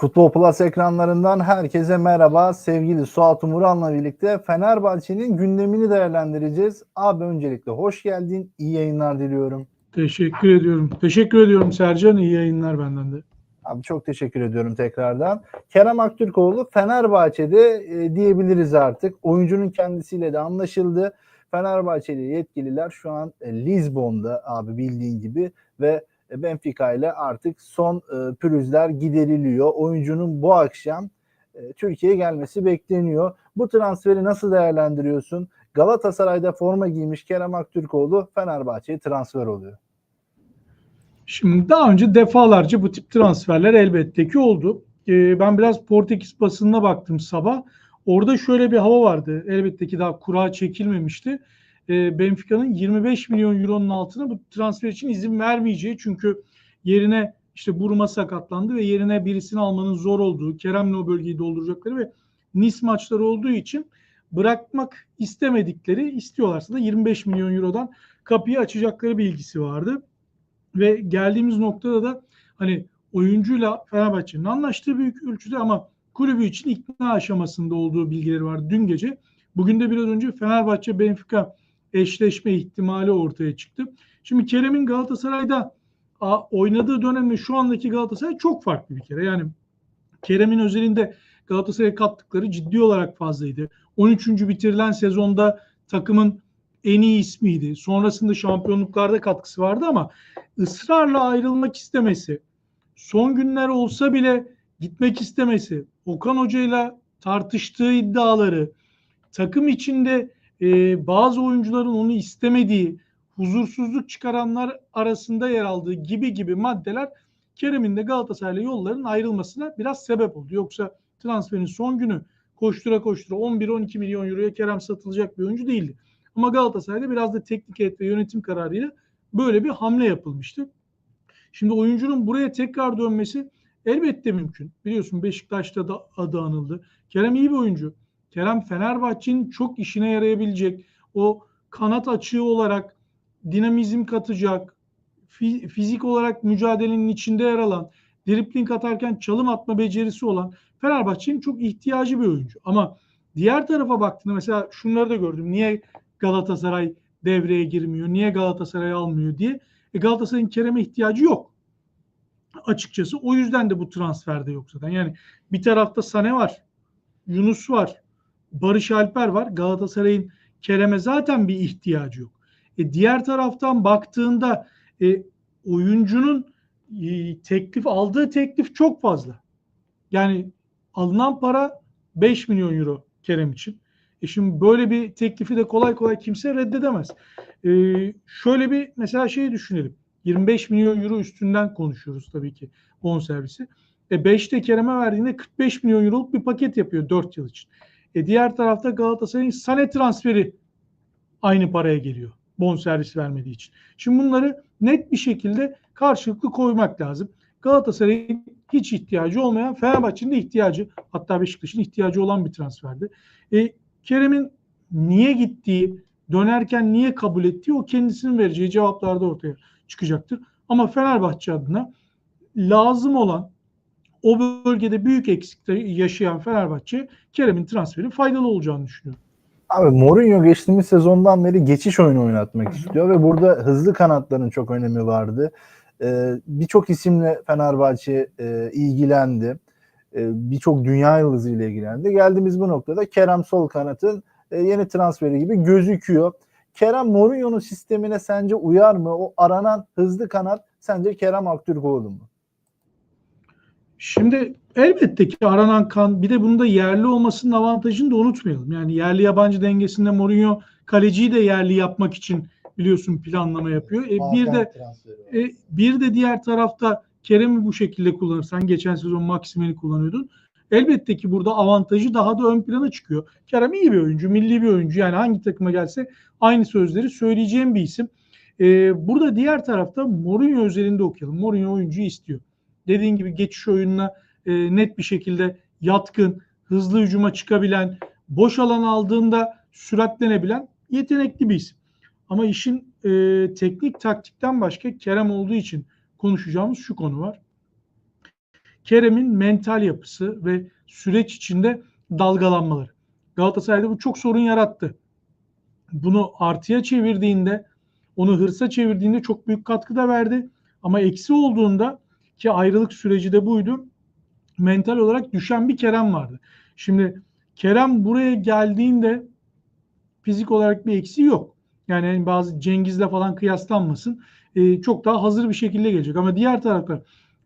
Futbol Plus ekranlarından herkese merhaba. Sevgili Suat Umuran'la birlikte Fenerbahçe'nin gündemini değerlendireceğiz. Abi öncelikle hoş geldin. İyi yayınlar diliyorum. Teşekkür ediyorum. Teşekkür ediyorum Sercan. İyi yayınlar benden de. Abi çok teşekkür ediyorum tekrardan. Kerem Aktürkoğlu Fenerbahçe'de e, diyebiliriz artık. Oyuncunun kendisiyle de anlaşıldı. Fenerbahçeli yetkililer şu an e, Lizbon'da abi bildiğin gibi ve Benfica ile artık son e, pürüzler gideriliyor. Oyuncunun bu akşam e, Türkiye'ye gelmesi bekleniyor. Bu transferi nasıl değerlendiriyorsun? Galatasaray'da forma giymiş Kerem Aktürkoğlu Fenerbahçe'ye transfer oluyor. Şimdi daha önce defalarca bu tip transferler elbette ki oldu. Ee, ben biraz Portekiz basınına baktım sabah. Orada şöyle bir hava vardı. Elbette ki daha kura çekilmemişti. Ee, Benfica'nın 25 milyon euronun altına bu transfer için izin vermeyeceği. Çünkü yerine işte Buruma sakatlandı ve yerine birisini almanın zor olduğu, Kerem'le o bölgeyi dolduracakları ve Nice maçları olduğu için bırakmak istemedikleri, istiyorlarsa da 25 milyon eurodan kapıyı açacakları bilgisi vardı. Ve geldiğimiz noktada da hani oyuncuyla Fenerbahçe'nin anlaştığı büyük ölçüde ama kulübü için ikna aşamasında olduğu bilgileri vardı dün gece. Bugün de biraz önce Fenerbahçe Benfica eşleşme ihtimali ortaya çıktı. Şimdi Kerem'in Galatasaray'da oynadığı dönemle şu andaki Galatasaray çok farklı bir kere. Yani Kerem'in özelinde Galatasaray'a kattıkları ciddi olarak fazlaydı. 13. bitirilen sezonda takımın en iyi ismiydi. Sonrasında şampiyonluklarda katkısı vardı ama ısrarla ayrılmak istemesi, son günler olsa bile gitmek istemesi, Okan Hoca ile tartıştığı iddiaları, takım içinde e, bazı oyuncuların onu istemediği, huzursuzluk çıkaranlar arasında yer aldığı gibi gibi maddeler Kerem'in de Galatasaray'la yolların ayrılmasına biraz sebep oldu. Yoksa transferin son günü koştura koştura 11-12 milyon euroya Kerem satılacak bir oyuncu değildi. Ama Galatasaray'da biraz da teknik heyet ve yönetim kararıyla böyle bir hamle yapılmıştı. Şimdi oyuncunun buraya tekrar dönmesi elbette mümkün. Biliyorsun Beşiktaş'ta da adı anıldı. Kerem iyi bir oyuncu. Kerem Fenerbahçe'nin çok işine yarayabilecek o kanat açığı olarak dinamizm katacak, fizik olarak mücadelenin içinde yer alan, dripling atarken çalım atma becerisi olan Fenerbahçe'nin çok ihtiyacı bir oyuncu. Ama diğer tarafa baktığında mesela şunları da gördüm. Niye Galatasaray devreye girmiyor? Niye Galatasaray almıyor diye. E Galatasaray'ın Kerem'e ihtiyacı yok. Açıkçası o yüzden de bu transferde yok zaten. Yani bir tarafta Sane var, Yunus var, Barış Alper var. Galatasaray'ın Kerem'e zaten bir ihtiyacı yok. E diğer taraftan baktığında e, oyuncunun e, teklif aldığı teklif çok fazla. Yani alınan para 5 milyon euro Kerem için. E şimdi böyle bir teklifi de kolay kolay kimse reddedemez. E, şöyle bir mesela şeyi düşünelim. 25 milyon euro üstünden konuşuyoruz tabii ki bonservisi. E 5'te Kerem'e verdiğinde 45 milyon euroluk bir paket yapıyor 4 yıl için. E diğer tarafta Galatasaray'ın Sané transferi aynı paraya geliyor bonservis vermediği için. Şimdi bunları net bir şekilde karşılıklı koymak lazım. Galatasaray'ın hiç ihtiyacı olmayan, Fenerbahçe'nin de ihtiyacı, hatta Beşiktaş'ın ihtiyacı olan bir transferdi. E, Kerem'in niye gittiği, dönerken niye kabul ettiği o kendisinin vereceği cevaplarda ortaya çıkacaktır. Ama Fenerbahçe adına lazım olan o bölgede büyük eksikte yaşayan Fenerbahçe Kerem'in transferi faydalı olacağını düşünüyorum. Abi Mourinho geçtiğimiz sezondan beri geçiş oyunu oynatmak istiyor ve burada hızlı kanatların çok önemi vardı. Ee, Birçok isimle Fenerbahçe e, ilgilendi. Ee, Birçok dünya yıldızı ile ilgilendi. Geldiğimiz bu noktada Kerem sol kanatın e, yeni transferi gibi gözüküyor. Kerem Mourinho'nun sistemine sence uyar mı? O aranan hızlı kanat sence Kerem Aktürkoğlu mu? Şimdi elbette ki aranan kan bir de bunda yerli olmasının avantajını da unutmayalım. Yani yerli yabancı dengesinde Mourinho kaleciyi de yerli yapmak için biliyorsun planlama yapıyor. E, bir de e, bir de diğer tarafta Kerem'i bu şekilde kullanırsan geçen sezon Maksimel'i kullanıyordun. Elbette ki burada avantajı daha da ön plana çıkıyor. Kerem iyi bir oyuncu, milli bir oyuncu. Yani hangi takıma gelse aynı sözleri söyleyeceğim bir isim. Ee, burada diğer tarafta Mourinho özelinde okuyalım. Mourinho oyuncuyu istiyor. Dediğin gibi geçiş oyununa e, net bir şekilde yatkın, hızlı hücuma çıkabilen, boş alan aldığında süratlenebilen yetenekli bir isim. Ama işin e, teknik taktikten başka Kerem olduğu için konuşacağımız şu konu var. Kerem'in mental yapısı ve süreç içinde dalgalanmaları. Galatasaray'da bu çok sorun yarattı. Bunu artıya çevirdiğinde, onu hırsa çevirdiğinde çok büyük katkı da verdi. Ama eksi olduğunda ki ayrılık süreci de buydu. Mental olarak düşen bir Kerem vardı. Şimdi Kerem buraya geldiğinde fizik olarak bir eksiği yok. Yani hani bazı Cengiz'le falan kıyaslanmasın. Ee, çok daha hazır bir şekilde gelecek. Ama diğer tarafta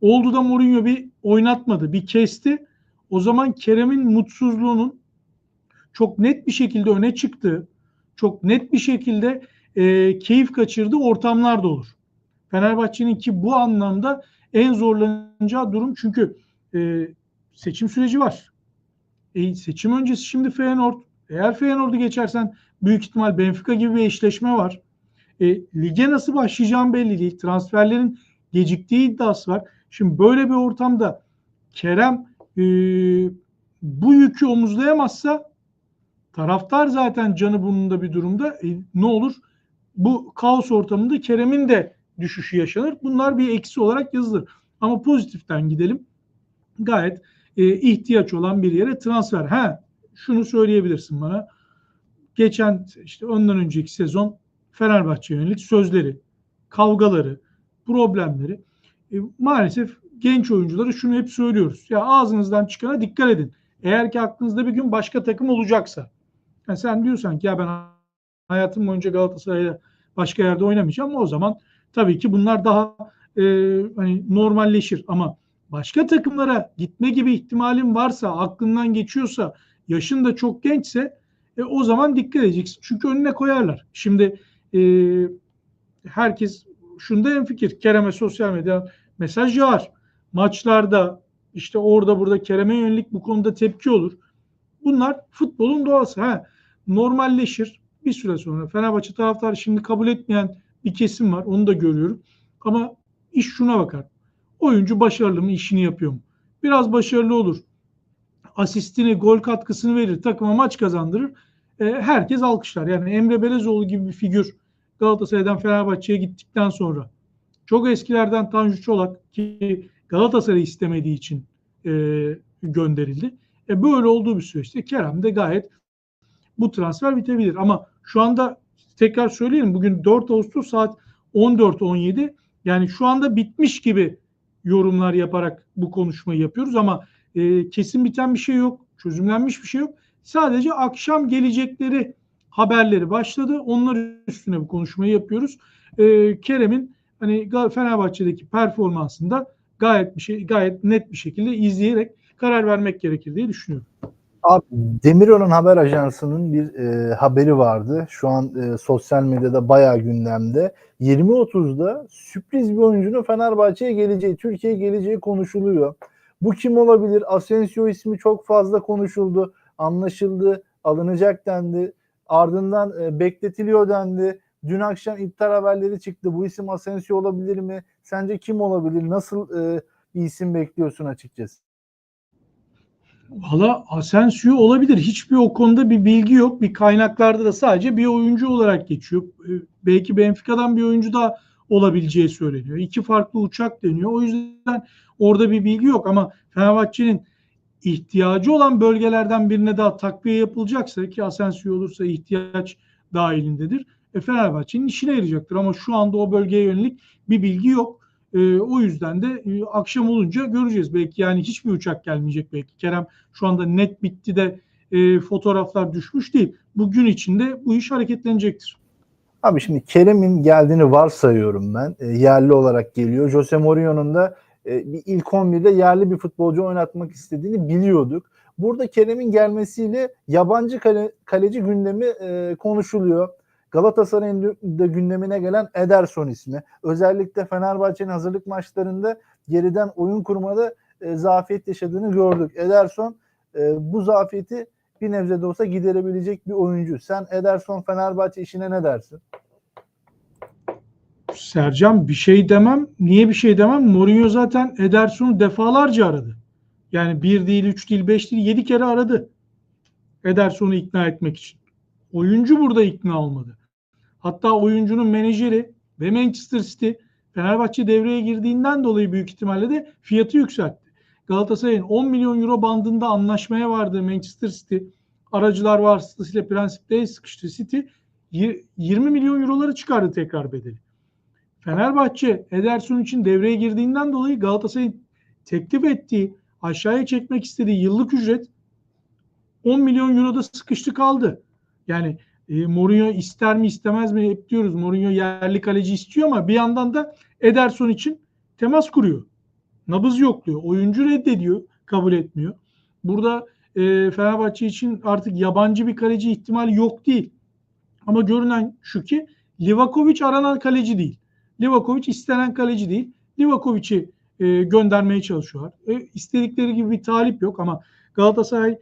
oldu da Mourinho bir oynatmadı, bir kesti. O zaman Kerem'in mutsuzluğunun çok net bir şekilde öne çıktığı, çok net bir şekilde e, keyif kaçırdığı ortamlar da olur. Fenerbahçe'nin ki bu anlamda en zorlanacağı durum çünkü e, seçim süreci var. E, seçim öncesi şimdi Feyenoord. Eğer Feyenoord'u geçersen büyük ihtimal Benfica gibi bir eşleşme var. E, lige nasıl başlayacağım belli değil. Transferlerin geciktiği iddiası var. Şimdi böyle bir ortamda Kerem e, bu yükü omuzlayamazsa taraftar zaten canı burnunda bir durumda. E, ne olur? Bu kaos ortamında Kerem'in de düşüşü yaşanır. Bunlar bir eksi olarak yazılır. Ama pozitiften gidelim. Gayet e, ihtiyaç olan bir yere transfer. Ha, şunu söyleyebilirsin bana. Geçen işte ondan önceki sezon Fenerbahçe yönelik sözleri, kavgaları, problemleri e, maalesef genç oyunculara şunu hep söylüyoruz. Ya ağzınızdan çıkana dikkat edin. Eğer ki aklınızda bir gün başka takım olacaksa. Yani sen diyorsan ki ya ben hayatım boyunca Galatasaray'da başka yerde oynamayacağım ama o zaman tabii ki bunlar daha e, hani normalleşir ama başka takımlara gitme gibi ihtimalin varsa, aklından geçiyorsa, yaşın da çok gençse e, o zaman dikkat edeceksin. Çünkü önüne koyarlar. Şimdi e, herkes şunda en fikir. Kerem'e sosyal medya mesaj yağar. Maçlarda işte orada burada Kerem'e yönelik bu konuda tepki olur. Bunlar futbolun doğası. Ha, normalleşir. Bir süre sonra Fenerbahçe taraftarı şimdi kabul etmeyen bir kesim var. Onu da görüyorum. Ama iş şuna bakar. Oyuncu başarılı mı? işini yapıyor mu? Biraz başarılı olur. Asistini, gol katkısını verir. Takıma maç kazandırır. E, herkes alkışlar. Yani Emre Belezoğlu gibi bir figür Galatasaray'dan Fenerbahçe'ye gittikten sonra çok eskilerden Tanju Çolak ki Galatasaray istemediği için e, gönderildi. E, böyle olduğu bir süreçte Kerem de gayet bu transfer bitebilir. Ama şu anda tekrar söyleyelim bugün 4 Ağustos saat 14.17 yani şu anda bitmiş gibi yorumlar yaparak bu konuşmayı yapıyoruz ama e, kesin biten bir şey yok. Çözümlenmiş bir şey yok. Sadece akşam gelecekleri haberleri başladı. Onlar üstüne bu konuşmayı yapıyoruz. E, Kerem'in hani Fenerbahçe'deki performansında gayet bir şey gayet net bir şekilde izleyerek karar vermek gerekir diye düşünüyorum. Abi Demirören Haber Ajansı'nın bir e, haberi vardı. Şu an e, sosyal medyada bayağı gündemde. 20.30'da sürpriz bir oyuncunun Fenerbahçe'ye geleceği, Türkiye'ye geleceği konuşuluyor. Bu kim olabilir? Asensio ismi çok fazla konuşuldu. Anlaşıldı, alınacak dendi. Ardından e, bekletiliyor dendi. Dün akşam iptal haberleri çıktı. Bu isim Asensio olabilir mi? Sence kim olabilir? Nasıl e, bir isim bekliyorsun açıkçası? Valla Asensio olabilir. Hiçbir o konuda bir bilgi yok. Bir kaynaklarda da sadece bir oyuncu olarak geçiyor. Belki Benfica'dan bir oyuncu da olabileceği söyleniyor. İki farklı uçak deniyor. O yüzden orada bir bilgi yok ama Fenerbahçe'nin ihtiyacı olan bölgelerden birine daha takviye yapılacaksa ki Asensio olursa ihtiyaç dahilindedir. E Fenerbahçe'nin işine yarayacaktır ama şu anda o bölgeye yönelik bir bilgi yok. E, o yüzden de e, akşam olunca göreceğiz. Belki yani hiçbir uçak gelmeyecek belki. Kerem şu anda net bitti de e, fotoğraflar düşmüş değil. Bugün içinde bu iş hareketlenecektir. Abi şimdi Kerem'in geldiğini varsayıyorum ben. E, yerli olarak geliyor. Jose Mourinho'nun da e, bir ilk 11'de yerli bir futbolcu oynatmak istediğini biliyorduk. Burada Kerem'in gelmesiyle yabancı kale, kaleci gündemi e, konuşuluyor. Galatasaray'ın da gündemine gelen Ederson ismi. Özellikle Fenerbahçe'nin hazırlık maçlarında geriden oyun kurmada e, zafiyet yaşadığını gördük. Ederson e, bu zafiyeti bir nebze de olsa giderebilecek bir oyuncu. Sen Ederson Fenerbahçe işine ne dersin? Sercan bir şey demem. Niye bir şey demem? Mourinho zaten Ederson'u defalarca aradı. Yani bir değil, üç değil, beş değil, yedi kere aradı. Ederson'u ikna etmek için. Oyuncu burada ikna olmadı. Hatta oyuncunun menajeri ve Manchester City Fenerbahçe devreye girdiğinden dolayı büyük ihtimalle de fiyatı yükseltti. Galatasaray'ın 10 milyon euro bandında anlaşmaya vardığı Manchester City aracılar vasıtasıyla prensipte sıkıştı. City y- 20 milyon euroları çıkardı tekrar bedeli. Fenerbahçe Ederson için devreye girdiğinden dolayı Galatasaray'ın teklif ettiği aşağıya çekmek istediği yıllık ücret 10 milyon euroda sıkıştı kaldı. Yani e, Mourinho ister mi istemez mi hep diyoruz. Mourinho yerli kaleci istiyor ama bir yandan da Ederson için temas kuruyor. Nabız yokluyor. Oyuncu reddediyor. Kabul etmiyor. Burada e, Fenerbahçe için artık yabancı bir kaleci ihtimali yok değil. Ama görünen şu ki Livakovic aranan kaleci değil. Livakovic istenen kaleci değil. Livakovic'i e, göndermeye çalışıyorlar. E, istedikleri gibi bir talip yok ama Galatasaray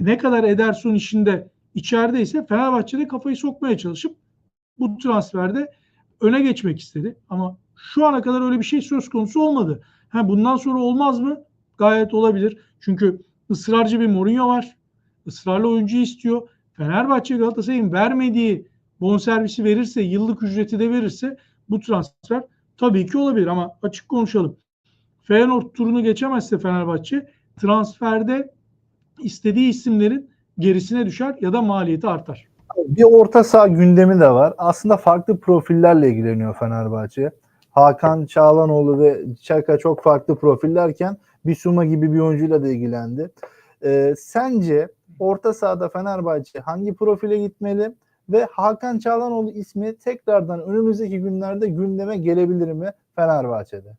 ne kadar Ederson işinde içerideyse Fenerbahçe'de kafayı sokmaya çalışıp bu transferde öne geçmek istedi. Ama şu ana kadar öyle bir şey söz konusu olmadı. Ha, bundan sonra olmaz mı? Gayet olabilir. Çünkü ısrarcı bir Mourinho var. Israrlı oyuncu istiyor. Fenerbahçe Galatasaray'ın vermediği bonservisi verirse, yıllık ücreti de verirse bu transfer tabii ki olabilir ama açık konuşalım. Feyenoord turunu geçemezse Fenerbahçe transferde istediği isimlerin gerisine düşer ya da maliyeti artar. Bir orta saha gündemi de var. Aslında farklı profillerle ilgileniyor Fenerbahçe. Hakan Çağlanoğlu ve Çaka çok farklı profillerken Bisuma gibi bir oyuncuyla da ilgilendi. Ee, sence orta sahada Fenerbahçe hangi profile gitmeli ve Hakan Çağlanoğlu ismi tekrardan önümüzdeki günlerde gündeme gelebilir mi Fenerbahçe'de?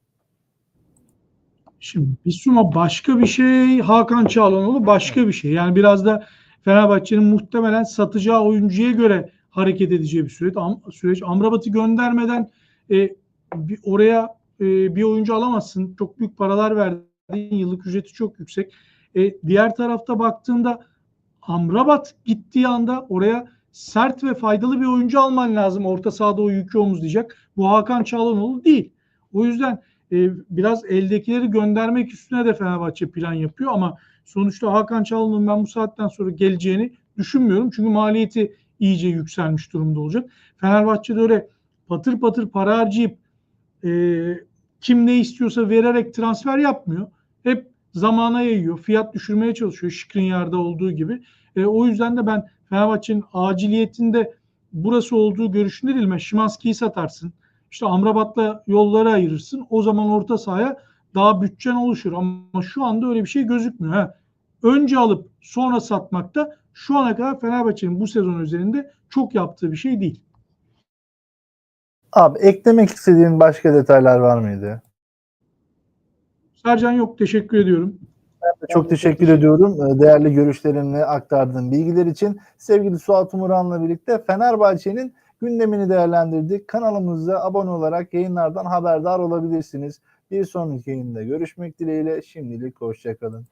Şimdi Bisuma başka bir şey, Hakan Çağlanoğlu başka bir şey. Yani biraz da Fenerbahçe'nin muhtemelen satacağı oyuncuya göre hareket edeceği bir süreç. Am, süreç. Amrabat'ı göndermeden e, bir, oraya e, bir oyuncu alamazsın. Çok büyük paralar verdiğin yıllık ücreti çok yüksek. E, diğer tarafta baktığında Amrabat gittiği anda oraya sert ve faydalı bir oyuncu alman lazım. Orta sahada o yükü omuzlayacak. Bu Hakan Çağlanoğlu değil. O yüzden e, biraz eldekileri göndermek üstüne de Fenerbahçe plan yapıyor ama sonuçta Hakan Çalhanoğlu'nun ben bu saatten sonra geleceğini düşünmüyorum. Çünkü maliyeti iyice yükselmiş durumda olacak. Fenerbahçe'de öyle patır patır para harcayıp e, kim ne istiyorsa vererek transfer yapmıyor. Hep zamana yayıyor. Fiyat düşürmeye çalışıyor. Şikrinyar'da olduğu gibi. E, o yüzden de ben Fenerbahçe'nin aciliyetinde burası olduğu görüşünde değilim. Şimanski'yi satarsın. İşte Amrabat'la yolları ayırırsın. O zaman orta sahaya daha bütçen oluşur. Ama şu anda öyle bir şey gözükmüyor. Ha. Önce alıp sonra satmakta şu ana kadar Fenerbahçe'nin bu sezon üzerinde çok yaptığı bir şey değil. Abi eklemek istediğin başka detaylar var mıydı? Sercan yok. Teşekkür ediyorum. Çok teşekkür ediyorum e, değerli görüşlerinle aktardığın bilgiler için. Sevgili Suat Umuran'la birlikte Fenerbahçe'nin gündemini değerlendirdik. Kanalımıza abone olarak yayınlardan haberdar olabilirsiniz. Bir sonraki yayında görüşmek dileğiyle şimdilik hoşçakalın.